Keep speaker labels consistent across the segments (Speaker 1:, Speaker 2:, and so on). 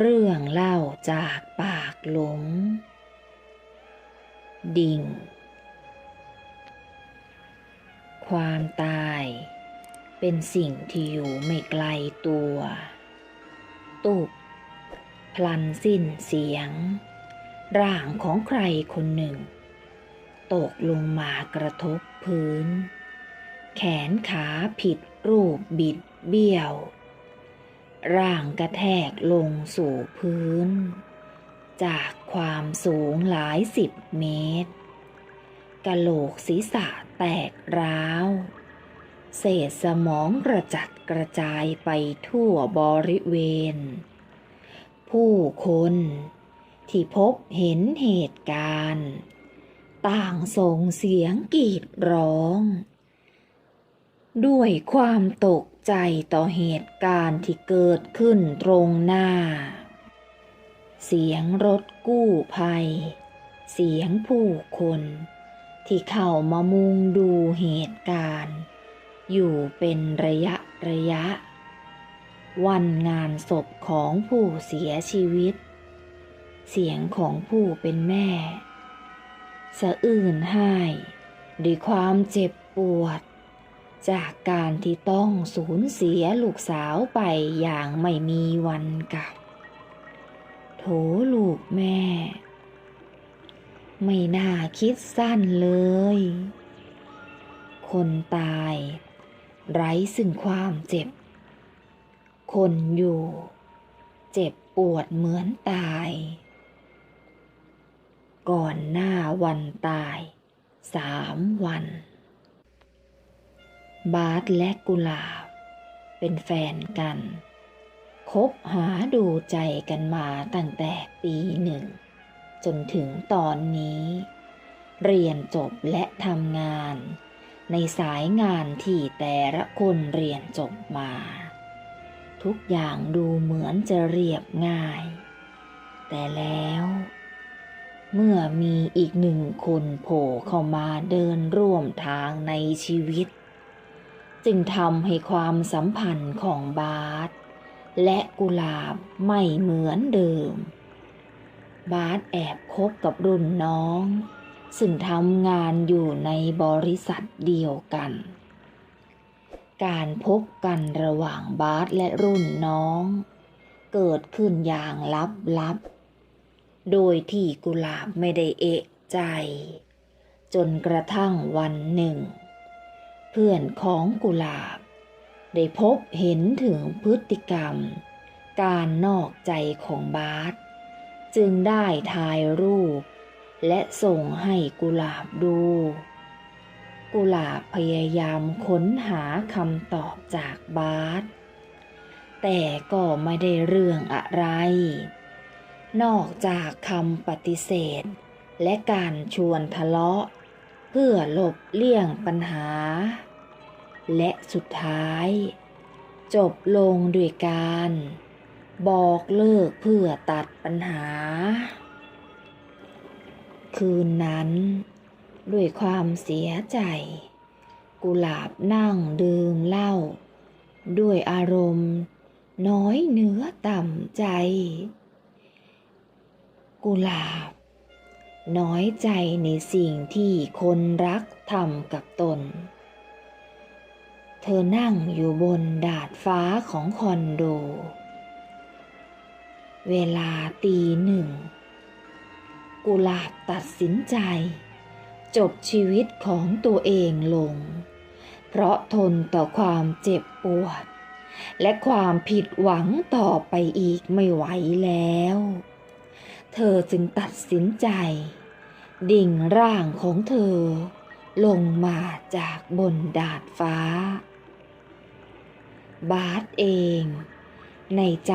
Speaker 1: เรื่องเล่าจากปากหลง ดิ่ง ความตายเป็นสิ่งที่อยู่ไม่ไกลตัว ตุบพลันสิ้นเสียง ร่างของใครคนหนึ่ง ตกลงมากระทบพื้น แขนขาผิดรูปบิดเบี้ยว ร่างกระแทกลงสู่พื้น จากความสูงหลายสิบเมตร กะโหลกศีรษะแตกร้าว เศษสมองกระจัดกระจายไปทั่วบริเวณ ผู้คนที่พบเห็นเหตุการณ์ ต่างส่งเสียงกรีดร้อง ด้วยความตกใจต่อเหตุการณ์ที่เกิดขึ้นตรงหน้า เสียงรถกู้ภัย เสียงผู้คน ที่เข้ามามุงดูเหตุการณ์ อยู่เป็นระยะระยะ วันงานศพของผู้เสียชีวิต เสียงของผู้เป็นแม่ สะอื้นไห้ด้วยความเจ็บปวด จากการที่ต้องสูญเสียลูกสาวไปอย่างไม่มีวันกลับ โถลูกแม่ ไม่น่าคิดสั้นเลย คนตาย ไร้ซึ่งความเจ็บ คนอยู่ เจ็บปวดเหมือนตาย ก่อนหน้าวันตายสามวัน บาสและกุหลาบ เป็นแฟนกัน คบหาดูใจกันมาตั้งแต่ปีหนึ่ง จนถึงตอนนี้ เรียนจบและทำงาน ในสายงานที่แต่ละคนเรียนจบมา ทุกอย่างดูเหมือนจะเรียบง่าย แต่แล้วเมื่อมีอีกหนึ่งคนโผล่เข้ามาเดินร่วมทางในชีวิต จึงทำให้ความสัมพันธ์ของบาสและกุหลาบไม่เหมือนเดิม บาสแอบคบกับรุ่นน้อง ซึ่งทำงานอยู่ในบริษัทเดียวกัน การพบกันระหว่างบาสและรุ่นน้อง เกิดขึ้นอย่างลับๆ โดยที่กุหลาบไม่ได้เอะใจ จนกระทั่งวันหนึ่ง เพื่อนของกุหลาบ ได้พบเห็นถึงพฤติกรรม การนอกใจของบาสจึงได้ถ่ายรูป และส่งให้กุหลาบดู กุหลาบพยายามค้นหาคำตอบจากบาสแต่ก็ไม่ได้เรื่องอะไร นอกจากคำปฏิเสธ และการชวนทะเลาะ พื่อหลบเลี่ยงปัญหา และสุดท้าย จบลงด้วยการ บอกเลิกเพื่อตัดปัญหา คืนนั้น ด้วยความเสียใจ กุหลาบนั่งดื่มเหล้าด้วยอารมณ์ น้อยเนื้อต่ำใจ กุหลาบ น้อยใจในสิ่งที่คนรักทำกับตน เธอนั่งอยู่บนดาดฟ้าของคอนโด เวลาตีหนึ่ง กุหลาบตัดสินใจ จบชีวิตของตัวเองลง เพราะทนต่อความเจ็บปวด และความผิดหวังต่อไปอีกไม่ไหวแล้ว เธอจึงตัดสินใจ ดิ่งร่างของเธอ ลงมาจากบนดาดฟ้า บาสเอง ในใจ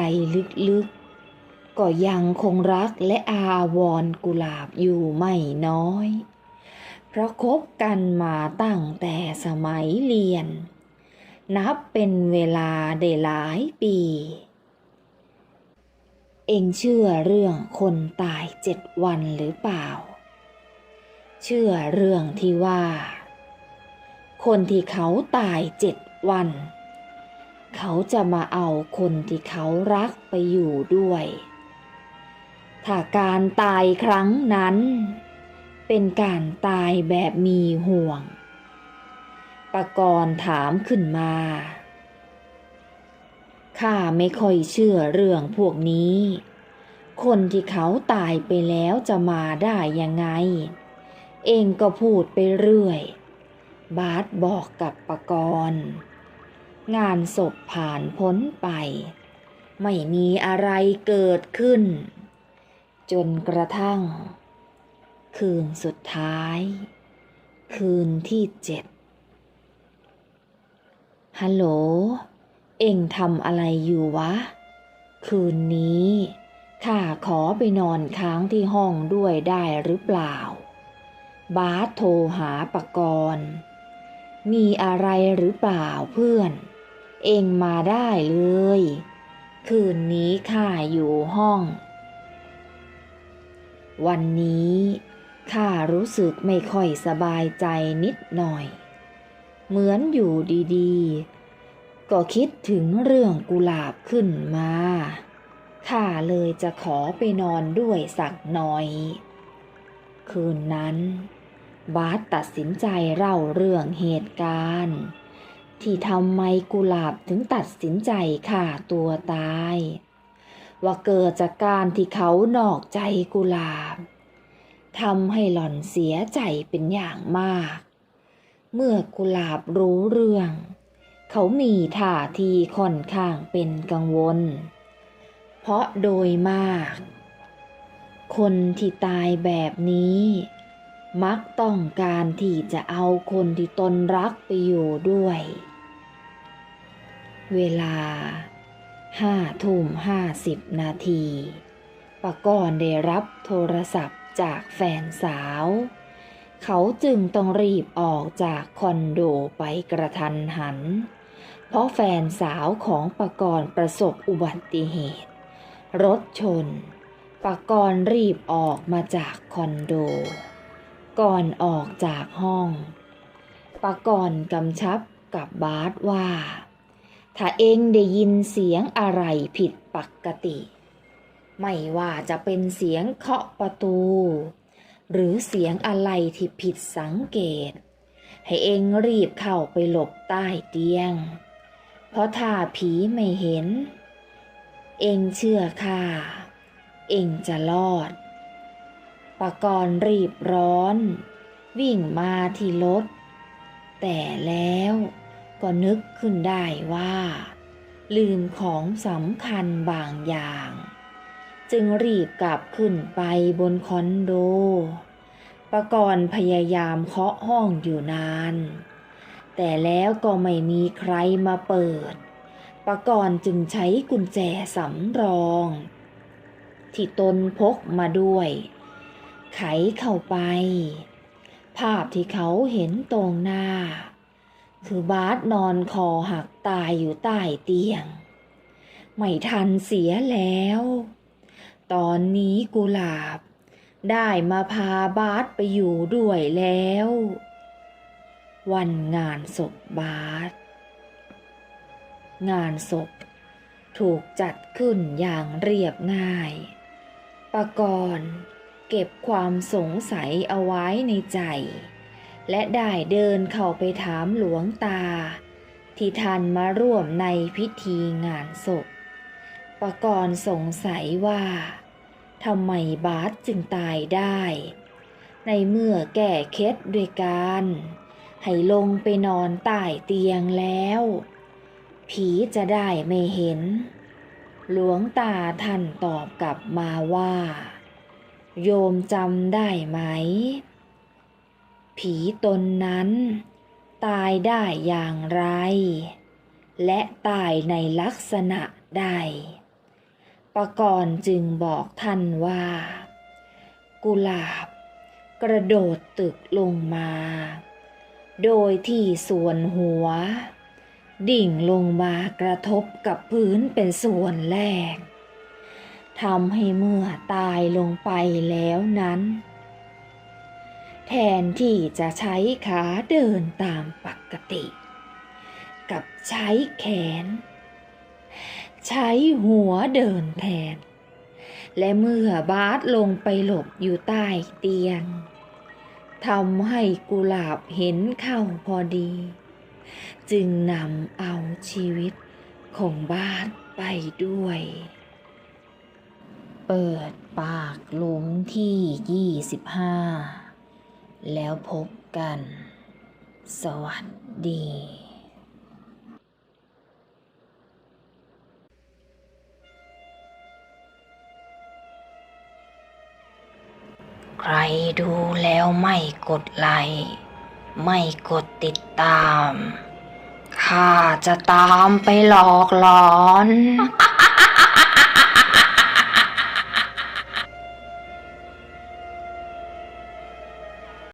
Speaker 1: ลึกๆ ก็ยังคงรักและอาวรกุหลาบอยู่ไม่น้อย เพราะคบกันมาตั้งแต่สมัยเรียน นับเป็นเวลาได้หลายปี เองเชื่อเรื่องคนตายเจ็ดวันหรือเปล่า เชื่อเรื่องที่ว่า คนที่เขาตายเจ็ดวัน เขาจะมาเอาคนที่เขารักไปอยู่ด้วย ถ้าการตายครั้งนั้น เป็นการตายแบบมีห่วง ปรกรณ์ถามขึ้นมา ข้าไม่ค่อยเชื่อเรื่องพวกนี้ คนที่เขาตายไปแล้วจะมาได้ยังไง เองก็พูดไปเรื่อย บาสบอกกับปกรณ์งานศพผ่านพ้นไป ไม่มีอะไรเกิดขึ้น จนกระทั่ง คืนสุดท้าย คืนที่เจ็ดฮัลโหล เอ็งทำอะไรอยู่วะ คืนนี้ข้าขอไปนอนค้างที่ห้องด้วยได้หรือเปล่า บาสโทรหาปกรณ์ มีอะไรหรือเปล่าเพื่อน เอ็งมาได้เลย คืนนี้ข้าอยู่ห้อง วันนี้ข้ารู้สึกไม่ค่อยสบายใจนิดหน่อย เหมือนอยู่ดีๆ ก็คิดถึงเรื่องกุหลาบขึ้นมาข้าเลยจะขอไปนอนด้วยสักหน่อย คืนนั้น บาสตัดสินใจเล่าเรื่องเหตุการณ์ ที่ทำไมกุหลาบถึงตัดสินใจฆ่าตัวตาย ว่าเกิดจากการที่เขานอกใจกุหลาบทำให้หล่อนเสียใจเป็นอย่างมาก เมื่อกุหลาบรู้เรื่อง เขามีท่าทีค่อนข้างเป็นกังวล เพราะโดยมาก คนที่ตายแบบนี้ มักต้องการที่จะเอาคนที่ตนรักไปอยู่ด้วย เวลาห้าทุ่มห้าสิบนาทีปะกรณ์ได้รับโทรศัพท์จากแฟนสาว เขาจึงต้องรีบออกจากคอนโดไปกระทันหัน เพราะแฟนสาวของปกรณ์ประสบอุบัติเหตุ รถชน ปกรณ์รีบออกมาจากคอนโด ก่อนออกจากห้อง ปกรณ์กำชับกับบาสว่า ถ้าเองได้ยินเสียงอะไรผิดปกติ ไม่ว่าจะเป็นเสียงเคาะประตู หรือเสียงอะไรที่ผิดสังเกต ให้เองรีบเข้าไปหลบใต้เตียง เพราะถ้าผีไม่เห็น เองเชื่อข้า เองจะรอดปกรณ์รีบร้อน วิ่งมาที่รถ แต่แล้วก็นึกขึ้นได้ว่า ลืมของสำคัญบางอย่าง จึงรีบกลับขึ้นไปบนคอนโดปากรณ์พยายามเคาะห้องอยู่นาน แต่แล้วก็ไม่มีใครมาเปิดปกรณ์จึงใช้กุญแจสำรอง ที่ตนพกมาด้วย ไขเข้าไป ภาพที่เขาเห็นตรงหน้า คือบาสนอนคอหักตายอยู่ใต้เตียง ไม่ทันเสียแล้ว ตอนนี้กุหลาบ ได้มาพาบาสไปอยู่ด้วยแล้ว วันงานศพบาสงานศพ ถูกจัดขึ้นอย่างเรียบง่าย ประกรณ์เก็บความสงสัยเอาไว้ในใจ และได้เดินเข้าไปถามหลวงตา ที่ท่านมาร่วมในพิธีงานศพ ประกรณ์สงสัยว่าทำไมบาสจึงตายได้ ในเมื่อแก่เคล็ดด้วยการ ให้ลงไปนอนใต้เตียงแล้ว ผีจะได้ไม่เห็น หลวงตาท่านตอบกลับมาว่า โยมจำได้ไหม ผีตนนั้น ตายได้อย่างไร และตายในลักษณะใดปกรณ์จึงบอกท่านว่า กุหลาบ กระโดดตึกลงมา โดยที่ส่วนหัว ดิ่งลงมากระทบกับพื้นเป็นส่วนแรกทำให้เมื่อตายลงไปแล้วนั้น แทนที่จะใช้ขาเดินตามปกติ กับใช้แขน ใช้หัวเดินแทน และเมื่อบาสลงไปหลบอยู่ใต้เตียง ทำให้กุหลาบเห็นเข้าพอดี จึงนำเอาชีวิตของบ้านไปด้วย เปิดปากหลุมที่ 25 แล้วพบกัน สวัสดี ใครดูแล้วไม่กดไลค์ไม่กดติดตาม ข้าจะตามไปหลอกหลอน